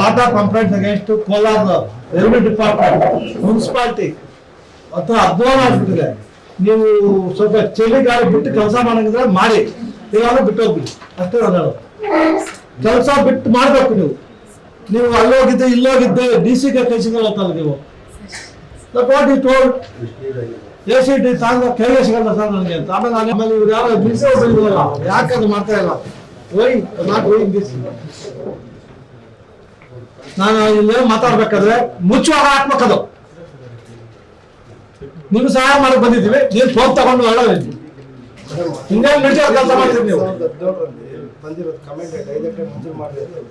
Lot of complaints against Kolar revenue department municipality ಅಥವಾ ಅಧ್ವಾನ ಆಗ್ಬಿಟ್ಟಿದೆ. ನೀವು ಸ್ವಲ್ಪ ಚಳಿಗಾಲ ಬಿಟ್ಟು ಕೆಲಸ ಮಾಡಂಗಿದ್ರೆ ಮಾಡಿ. ಇಲ್ಲಾಂದ್ರೆ ಬಿಟ್ಟು ಹೋಗ್ಬಿಡಿ. ಅಷ್ಟೇ ನಾನು ಕೆಲಸ ಬಿಟ್ಟು ಮಾಡ್ಬೇಕು ನೀವು. ನೀವು ಅಲ್ಲೋಗಿದ್ದೆ, ಇಲ್ಲೋಗಿದ್ದೆ, ಡಿ ಸಿ ಗೆ ಕೈ ಸಿಗಲ್ಲ ನೀವು. What it told A C T ತಾಂಗ ಕೈಗೆ ಸರ್ ನನಗೆ ಅಂತ. ಆಮೇಲೆ ನಾನು ಇವ್ರು ಯಾರು ಬಿಸಿ ಯಾಕೆ ಅದು ಮಾಡ್ತಾ ಇಲ್ಲ? ವೈ ನಾಟ್ ಗೋಯಿಂಗ್ ದಿಸ್ ನಾನು ಇಲ್ಲಿ ಮಾತಾಡ್ಬೇಕಾದ್ರೆ ಮುಚ್ಚುವಾಗ ಹಾಕ್ಬೇಕದು ನೀವು ಸಹಾಯ ಮಾಡಕ್ ಬಂದಿದ್ದೀವಿ ನೀವು ಫೋನ್ ತಗೊಂಡು ಹೇಳೋ ಕೆಲಸ ನೀವು ಬಂದಿರೋದು ಕಮೆಂಟ್ ಡೈರೆಕ್ಟಾಗಿ ಮಂಜೂರು ಮಾಡಿರೋದು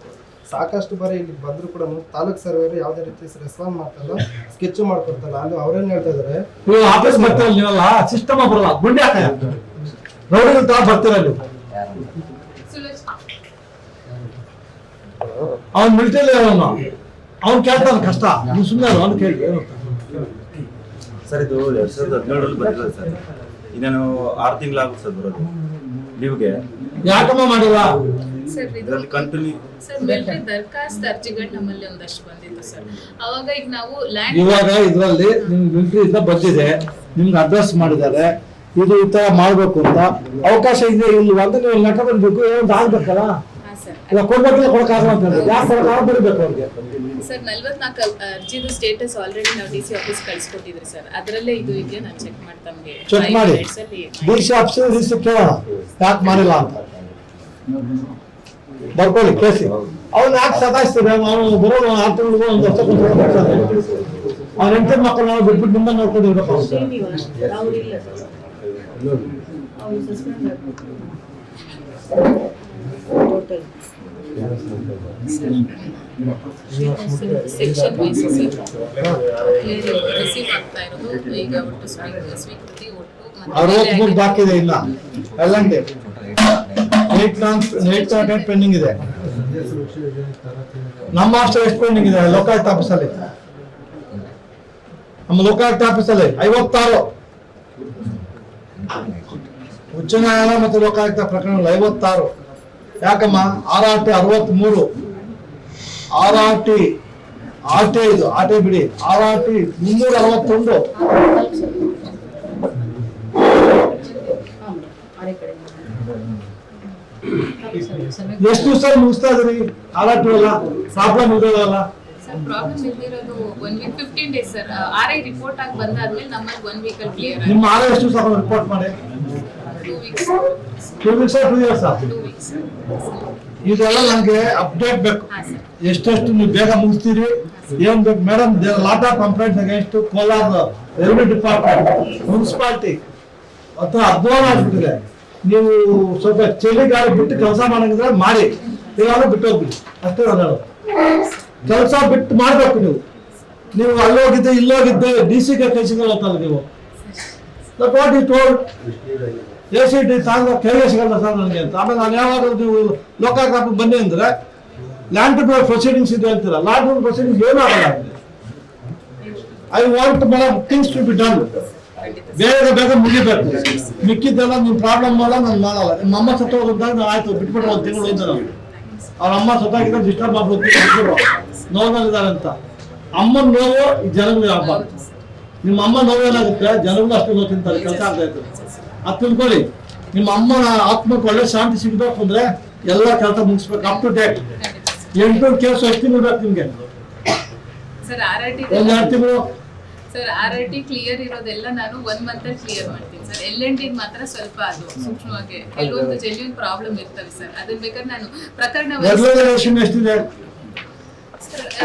ಸಾಕಷ್ಟು ಬಾರಿ ಇಲ್ಲಿ ಬಂದ್ರು ಕೂಡ ತಾಲೂಕ್ ಸರ್ವೇರು ಯಾವುದೇ ರೀತಿ ರೆಸ್ಪಾನ್ಸ್ ಮಾಡ್ತಾರಲ್ಲ ಸ್ಕೆಚ್ ಮಾಡ್ಕೊಡ್ತಲ್ಲ ಅಲ್ಲಿ ಅವ್ರೇನ್ ಹೇಳ್ತಾ ಇದಾರೆ? ನೀವು ಆಫೀಸ್ ಬರ್ತೀರಲ್ಲ ನೀವಲ್ಲ ಸಿಸ್ಟಮ್ ಬರಲ್ಲ ಗುಂಡಿ ಹಾಕ ರೌಡಿಗಳ ತರ ನೀವು ಅವ್ನ್ ಮಿಲಿಟರಿ ಅವನು. ಅವ್ನು ಕೇಳ್ತಾನೆ ಕಷ್ಟ. ನೀವು ಸುಮ್ಮನೆ ಅವ್ನು ಕೇಳಿ. ಸರ್ ಇದು ಎರಡ್ ಸಾವಿರದ ಹದಿನೇಳರಲ್ಲಿ ಬಂದಿರೋದು ಸರ್. ಇನ್ನೇನು ಆರು ತಿಂಗಳಾಗುತ್ತೆ ಸರ್ ಬರೋದು. ಲೀವ್ಗೆ. ಯಾಕಮ್ಮ ಮಾಡಿಲ್ಲ? ಸರ್ ಇದು ಇದರಲ್ಲಿ ಕಂಟಿನ್ಯೂ ಸರ್ ಮಿಲಿಟರಿ ದರ್ಖಾಸ್ತ್ ಅರ್ಜಿಗಳು ನಮ್ಮಲ್ಲಿ ಒಂದಷ್ಟು ಬಂದಿತ್ತು ಸರ್. ಅವಾಗ ಈಗ ನಾವು ಲ್ಯಾಂಡ್ ಇವಾಗ ಇದರಲ್ಲಿ ನಿಮ್ಗೆ ಮಿಲಿಟರಿ ಇಂದ ಬಂದಿದೆ. ನಿಮ್ಗೆ ಅಡ್ರೆಸ್ ಮಾಡಿದ್ದಾರೆ. ಇದು ಈ ತರ ಮಾಡ್ಬೇಕು ಅಂತ. ಅವಕಾಶ ಇದೆ ಇಲ್ವಾ ಅಂತ ನೀವು ನಟ ಬಂದ್ಬೇಕು ಏನಂತ ಆಗ್ಬೇಕಲ್ಲ? ಇಲ್ಲ ಕೊಡ್ಬೇಕಿಲ್ಲ ಕೊಡಕ್ಕಾಗಲ್ಲ ಅಂತ ಹೇಳಿದ್ರೆ ಸರ್ ಕೊಡಕ್ಕಾಗ ಬರಬೇಕು ಅವ್ರಿಗೆ? ಸರ್ ನಲ್ವತ್ನಾಲ್ಕು ಅರ್ಜಿದು ಸ್ಟೇಟಸ್ ಆಲ್ರೆಡಿ ನಾವು ಡಿ ಸಿ ಆಫೀಸ್ ಕಳಿಸ್ಕೊಟ್ಟಿದ್ರಿ ಸರ್. ಅದರಲ್ಲೇ ಇದು ಇದೆಯಾ ನಾನು ಚೆಕ್ ಮಾಡಿ ತಮಗೆ ಚೆಕ್ ಮಾಡಿ. D C office D C ಕೇಳೋಣ. ಯಾಕೆ ಮಾಡಿಲ್ಲ ಅಂತ? ಬರ್ಕೊಳ್ಳಿ ಕೇಸಿ ಅವ್ನು ಯಾಕೆ ಸತಾಯಿಸ್ತಾರೆ? ಅವನು ಬರೋದು ಆರು ತಿಂಗಳಿಗೂ ಒಂದು ವರ್ಷ ಅವ್ನ ಹೆಂಡತಿ ಮಕ್ಕಳು ನಾವು ಬಿಟ್ಬಿಟ್ಟು ನಿಮ್ಮನ್ನ ನೋಡ್ಕೊಂಡು ಸರ್. ಸೆಕ್ಷನ್ ಬಾಕಿ ಇದೆ, ಇಲ್ಲ. ಪೆಂಡಿಂಗ್ ಇದೆ. ನಮ್ಮ ಅಷ್ಟು ಎಷ್ಟು ಪೆಂಡಿಂಗ್ ಇದೆ? ಲೋಕಾಯುಕ್ತ ಆಫೀಸಲ್ಲಿ ನಮ್ಮ ಲೋಕಾಯುಕ್ತ ಆಫೀಸಲ್ಲಿ ಐವತ್ತಾರು. ಉಚ್ಚ ನ್ಯಾಯಾಲಯ ಮತ್ತು ಲೋಕಾಯುಕ್ತ ಪ್ರಕರಣಗಳು ಐವತ್ತಾರು. ಯಾಕಮ್ಮ ಆರ್ ಆರ್ ಟಿ ಅರವತ್ಮೂರು R R T R T ಇದು ಆರ್ ಟಿ ಬಿಡಿ ಆರ್ ಆರ್ ಟಿ ಮುನ್ನೂರ ಅರವತ್ತೊಂದು ಎಷ್ಟು ದಿವಸ ಮುಗಿಸ್ತಾ ಇದ್ರಿ ಆರ್ ಆರ್ ಟಿ ಎಲ್ಲ ಪ್ರಾಬ್ಲಮ್ ಇರೋದಲ್ಲ sir problem ಇಲ್ದಿರೋದು one week fifteen days sir R I report ಆಗಿ ಬಂದಾದ್ಮೇಲೆ ನಮ್ಮಲ್ಲಿ ಒನ್ ವೀಕಲ್ಲಿ ಕ್ಲಿಯರ್ ನಿಮ್ಮ ಆರ್ ಎಷ್ಟು ದಿವಸ ರಿಪೋರ್ಟ್ ಮಾಡಿ ಟೂ ವೀಕ್ಸ್ ಟೂ ಇಯರ್ಸ್ ಇದೆಲ್ಲ ನನಗೆ ಅಪ್ಡೇಟ್ ಬೇಕು. ಎಷ್ಟೆಷ್ಟು ನೀವು ಬೇಗ ಮುಗಿಸ್ತೀರಿ? ಏನ್ ಬೇಕು? Madam lot of complaint against Kolar revenue department municipality ಅಥವಾ ಅಧ್ವಾನ ಆಗ್ಬಿಟ್ಟಿದೆ ನೀವು ಸ್ವಲ್ಪ ಚಳಿ ಗಾಳಿ ಬಿಟ್ಟು ಕೆಲಸ ಮಾಡಂಗಿದ್ರೆ ಮಾಡಿ. ಇಲ್ಲಾಂದ್ರೆ ಬಿಟ್ಟು ಹೋಗ್ಬಿಡಿ. ಅಷ್ಟೇ ನಾನು ಹೇಳೋದು. ಕೆಲಸ ಬಿಟ್ಟು ಮಾಡಬೇಕು ನೀವು. ನೀವು ಅಲ್ಲೋಗಿದ್ದೆ ಇಲ್ಲೋಗಿದ್ದೆ ಡಿ ಸಿ ಗೆ ಕೈ ಸಿಗಲ್ಲ ಅಂತಲ್ಲ ನೀವು ಟೋಲ್ಡ್ ಎ ಸಿ ಟಿ ತಾಂಗ ಕೈಗೆ ಸಿಗಲ್ಲ ಸರ್ ನನಗೆ ಅಂತ. ಆಮೇಲೆ ನಾನು ಯಾವಾಗ ನೀವು ಲೋಕಾಯುಕ್ತ ಬನ್ನಿ ಅಂದರೆ ಲ್ಯಾಂಡ್ ಟು ಪ್ರೊಸೀಡಿಂಗ್ಸ್ ಇದೆ ಅಂತೀರ. ಲ್ಯಾಂಡ್ ಟು ಪ್ರೊಸೀಡಿಂಗ್ಸ್ ಏನೂ ಆಗಲ್ಲ I want madam things to be done ಬೇಗ ಬೇಗ ಮುಗಿಬೇಕು. ಮಿಕ್ಕಿದ್ದೆಲ್ಲ ನಿಮ್ಮ ಪ್ರಾಬ್ಲಮ್ ಮಾಡಲ್ಲ ನಾನು ಮಾಡಲ್ಲ. ನಿಮ್ಮ ಅಮ್ಮ ಸತ್ತೋಗಿದ್ದಾಗ ನಾನು ಆಯ್ತು ಬಿಟ್ಬಿಟ್ಟು ಒಂದು ತಿಂಗಳು ಹೋಯ್ತು ನಾವು ಅವ್ರ ಅಮ್ಮ ಸತ್ತಾಗಿದ್ದಾಗ ಡಿಸ್ಟರ್ಬ್ ಆಗ್ಬೋದು ನೋವಾಗಿದ್ದಾರೆ ಅಂತ. ಅಮ್ಮ ನೋವು ಈ ಜನಗಳಿಗೆ ಆಗ್ಬಾರ್ದು. ನಿಮ್ಮ ಅಮ್ಮ ನೋವು ಏನಾಗುತ್ತೆ? ಜನಗಳು ಅಷ್ಟು ನೋವು ತಿಂತಾರೆ, ಕೆಲಸ ಆಗ್ತಾ ಇತ್ತು ಅದು ತಿಳ್ಕೊಳ್ಳಿ. ನಿಮ್ಮ ಅಮ್ಮನ ಆತ್ಮಕ್ಕೆ ಒಳ್ಳೆ ಶಾಂತಿ ಸಿಗಬೇಕು ಅಂದ್ರೆ ಎಲ್ಲ ಕೆಲಸ ಮುಗಿಸ್ಬೇಕು ಅಪ್ ಟು ಡೇಟ್ ಎಂಟು ಕೇಸ್ ಎಷ್ಟು ತಿಂಗಳು ಬೇಕು ನಿಮ್ಗೆ. ಸರ್ ಆರ್ ಆರ್ ಟಿ ಒಂದ್ ಎರಡು ತಿಂಗಳು. Sir R R T clear ಇರೋದೆಲ್ಲ ನಾನು ಒನ್ ಮಂತ್ ಅಲ್ಲಿ ಕ್ಲಿಯರ್ ಮಾಡ್ತೀನಿ ಸರ್. ಎಲ್ ಎನ್ ಮಾತ್ರ ಸ್ವಲ್ಪ ಅದು ಸೂಕ್ಷ್ಮವಾಗಿ. ಕೆಲವೊಂದು ಜೆನ್ಯೂನ್ ಪ್ರಾಬ್ಲಮ್ ಇರ್ತವೆ ಸರ್. ಅದನ್ನ ಬೇಕಾದ್ರೆ ನಾನು ಪ್ರಕರಣ ಎಷ್ಟಿದೆ?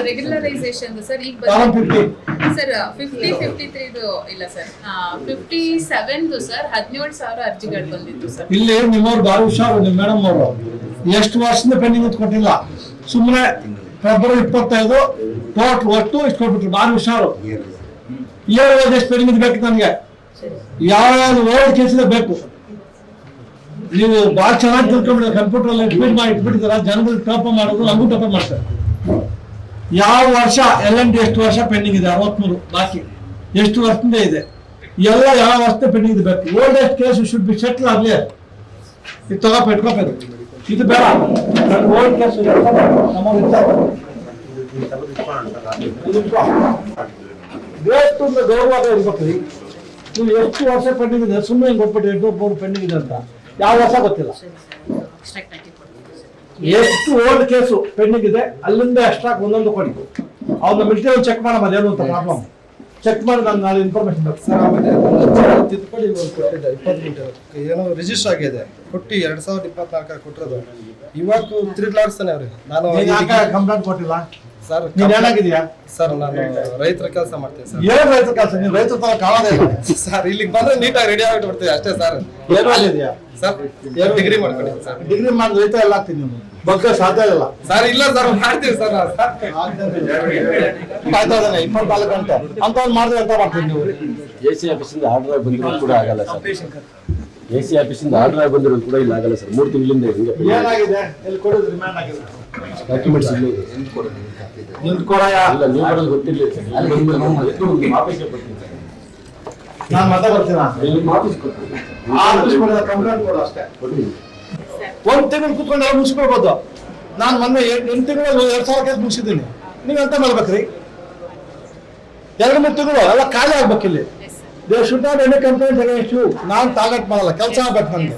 ರೆಗ್ಯುಲರೈಸೇಷನ್ ಸರ್ ಈಗ ಸರ್ ಫಿಫ್ಟಿ ಫಿಫ್ಟಿ ತ್ರೀದು ಇಲ್ಲ ಸರ್. ಫಿಫ್ಟಿ ಸೆವೆನ್ದು ಸರ್, ಹದಿನೇಳು ಸಾವಿರ ಅರ್ಜಿಗಳು ಬಂದಿತ್ತು ಸರ್. ಇಲ್ಲಿ ನಿಮ್ಮವ್ರು ಬಾರಿ ಹುಷಾರು ನಿಮ್ಮ ಮೇಡಮ್ ಅವರು. ಎಷ್ಟು ವರ್ಷದಿಂದ ಪೆಂಡಿಂಗ್ ಕೊಟ್ಟಿಲ್ಲ. ಸುಮ್ಮನೆ ಫೆಬ್ರವರಿ ಇಪ್ಪತ್ತೈದು ಟೋಟಲ್ ಒಟ್ಟು ಇಷ್ಟು ಕೊಟ್ಬಿಟ್ರು ಬಾರಿ ಹುಷಾರು. ಏಳು ಎಷ್ಟು ಪೆಂಡಿಂಗ್ ಬೇಕು ನನಗೆ. ಯಾವ ಓಲ್ಡ್ ಕೇಸ್ ಬೇಕು. ನೀವು ಭಾಳ ಚೆನ್ನಾಗಿ ತಿಳ್ಕೊಂಡ್ಬಿಡ ಕಂಪ್ಯೂಟರ್ ಅಲ್ಲಿ ಇಟ್ಬಿಟ್ಟು ಮಾಡಿ ಇಟ್ಬಿಟ್ಟಿದಾರ ಜನಗಳು ಟೋಪ ಮಾಡೋದು ನಮಗೂ ಟೋಪ ಮಾಡ್ತಾರೆ. ಯಾವ ವರ್ಷ? ಎಲ್ ಎನ್ ಡಿ ಎಷ್ಟು ವರ್ಷ ಪೆಂಡಿಂಗ್ ಇದೆ? ಅರವತ್ಮೂರು. ಬಾಕಿ. ಎಷ್ಟು ವರ್ಷದಿಂದ ಇದೆ? ಎಲ್ಲ ಯಾವ ವರ್ಷದ ಪೆಂಡಿಂಗ್ ಇದೆ ಬೇಕು? Oldest case should be settle ಆಗಲಿ ಇದು ತಗೋಪ ಇಟ್ಕೋಬೇಕು ಇದು. ಬೇಡ. ಓಲ್ಡ್ ಕೇಸ್ ನೀವು ಎಷ್ಟು ವರ್ಷ ಪೆಂಡಿಂಗ್ ಇದೆ? ಸುಮ್ಮನೆ ಕೊಟ್ಬಿಟ್ಟು ಎಂಟು ಪೆಂಡಿಂಗ್ ಇದೆ ಅಂತ. ಯಾವ ವರ್ಷ ಗೊತ್ತಿಲ್ಲ. ಎಷ್ಟು ಓಲ್ಡ್ ಕೇಸು ಪೆಂಡಿಂಗ್ ಇದೆ ಅಲ್ಲಿಂದ ಎಷ್ಟಾಗಿ ಒಂದೊಂದು ಕೊಡಿ. ಅವ್ನ ಮಿಲ್ಟ್ರಿ ಚೆಕ್ ಮಾಡಮ್ಮ ಅದೇನು ಅಂತ ಪ್ರಾಬ್ಲಮ್ ಚೆಕ್ ಮಾಡಿ ನಾನು ನಾಳೆ ಇನ್ಫಾರ್ಮೇಶನ್ ಸರ್ ಆಮೇಲೆ ತಿದ್ದುಪಡಿ ಕೊಟ್ಟಿದ್ದೆ ಇಪ್ಪತ್ತು ಏನೋ ರಿಜಿಸ್ಟರ್ ಆಗಿದೆ. ಕೊಟ್ಟು ಎರಡ್ ಸಾವಿರದ ಇಪ್ಪತ್ನಾಲ್ಕರ ಕೊಟ್ಟಿರೋದು ಇವಾಗ ತಿರುಗ್ಲಾಡ್ಸ್ತಾನೆ ಅವ್ರಿಗೆ? ನಾನು ಕಂಪ್ಲೇಂಟ್ ಕೊಟ್ಟಿಲ್ಲ? ಸರ್ ನೀನ್ ಏನಾಗಿದ್ಯಾ ಸರ್ ನಾನು ರೈತರ ಕೆಲಸ ಮಾಡ್ತೀನಿ ಸರ್. ಏನ್ ರೈತ ಕೆಲಸ? ನೀನ್ ರೈತ ತರ ಕಾಣೋದೇ ಇಲ್ಲ. ಸರ್ ಇಲ್ಲಿಗೆ ಬಂದ್ರೆ ನೀಟಾಗಿ ರೆಡಿ ಆಗಿ ಬಿಡ್ತೀವಿ ಅಷ್ಟೇ ಸರ್. ಏನ್ ಸರ್ ಡಿಗ್ರಿ ಮಾಡ್ಕೊಂಡಿದ್ದೀನಿ ಸರ್. ಡಿಗ್ರಿ ಮಾಡಿ ರೈತ ಎಲ್ಲ ಆಗ್ತೀನಿ ನೀನು ಬಗ್ಗೆ ಸಾಧ್ಯ ಇಲ್ಲ. ಸರ್ ಇಲ್ಲ ಸರ್ ಮಾಡ್ತೀವಿ ಸರ್ ನಾವು ಕಾಯ್ತಾ ಇದ್ದಾನೆ ಇಪ್ಪತ್ನಾಲ್ಕು ಗಂಟೆ. ಅಂತ ಒಂದು ಮಾಡಿದ್ರೆ ಅಂತ ಮಾಡ್ತೀನಿ ನೀವು? ಎ ಸಿ ಆಫೀಸಿಂದ ಆರ್ಡರ್ ಬಂದಿರೋದು ಕೂಡ ಆಗಲ್ಲ ಸರ್. ಎ ಸಿ ಆಫೀಸಿಂದ ಆರ್ಡರ್ ಆಗಿ ಬಂದಿರೋದು ಕೂಡ ಇಲ್ಲ ಆಗಲ್ಲ ಸರ್. ಮೂರು ತಿಂಗಳಿಂದ ಹಿಂಗೆ ಏನಾಗಿದೆ? ಎಲ್ಲಿ ಕೊಡೋದು? ರಿಮ್ಯಾಂಡ್ ಆಗಿದೆ. ಡಾಕ್ಯುಮೆಂಟ್ಸ್ ಇಲ್ಲ ನಿಂತ್ ಕೊಡಯ್ಯ ಇಲ್ಲ ನೀವು ಬರೋದು ಗೊತ್ತಿಲ್ಲ ಸರ್. ಅಲ್ಲಿ ಬಂದ್ಮೇಲೆ ನಾವು ಎದ್ದು ಆಫೀಸ್ಗೆ ಬರ್ತೀನಿ ಸರ್. ನಾನು ಮತ್ತೆ ಬರ್ತೀನ? ನಿಮ್ಮ ಆಫೀಸ್ ಕೊಡ್ತೀನಿ. ಆಫೀಸ್ ಕೊಡೋದ ಕಂಪ್ಲೇಂಟ್ ಕೊಡು ಅಷ್ಟೇ. ಕೊಡ್ತೀನಿ. ಒಂದ್ ತಿಂಗಳು ಕುತ್ಕೊಂಡು ಮುಗಿಸ್ಕೊಳ್ಬೋದು? ನಾನು ಮೊನ್ನೆ ಎಂಟು ತಿಂಗಳು ಎರಡ್ ಸಾವಿರ ಕೇಸ್ ಮುಗಿಸಿದ್ದೀನಿ. ನೀವು ಎಂತ ಮಾಡ್ಬೇಕ್ರಿ? ಎರಡು ಮೂರು ತಿಂಗಳು ಎಲ್ಲ ಖಾಲಿ ಆಗ್ಬೇಕಿಲ್ಲಿ. There should not any complaint against you ನಾನು ಟಾರ್ಗೆಟ್ ಮಾಡಲ್ಲ. ಕೆಲಸ ಆಗ್ಬೇಕು ನನಗೆ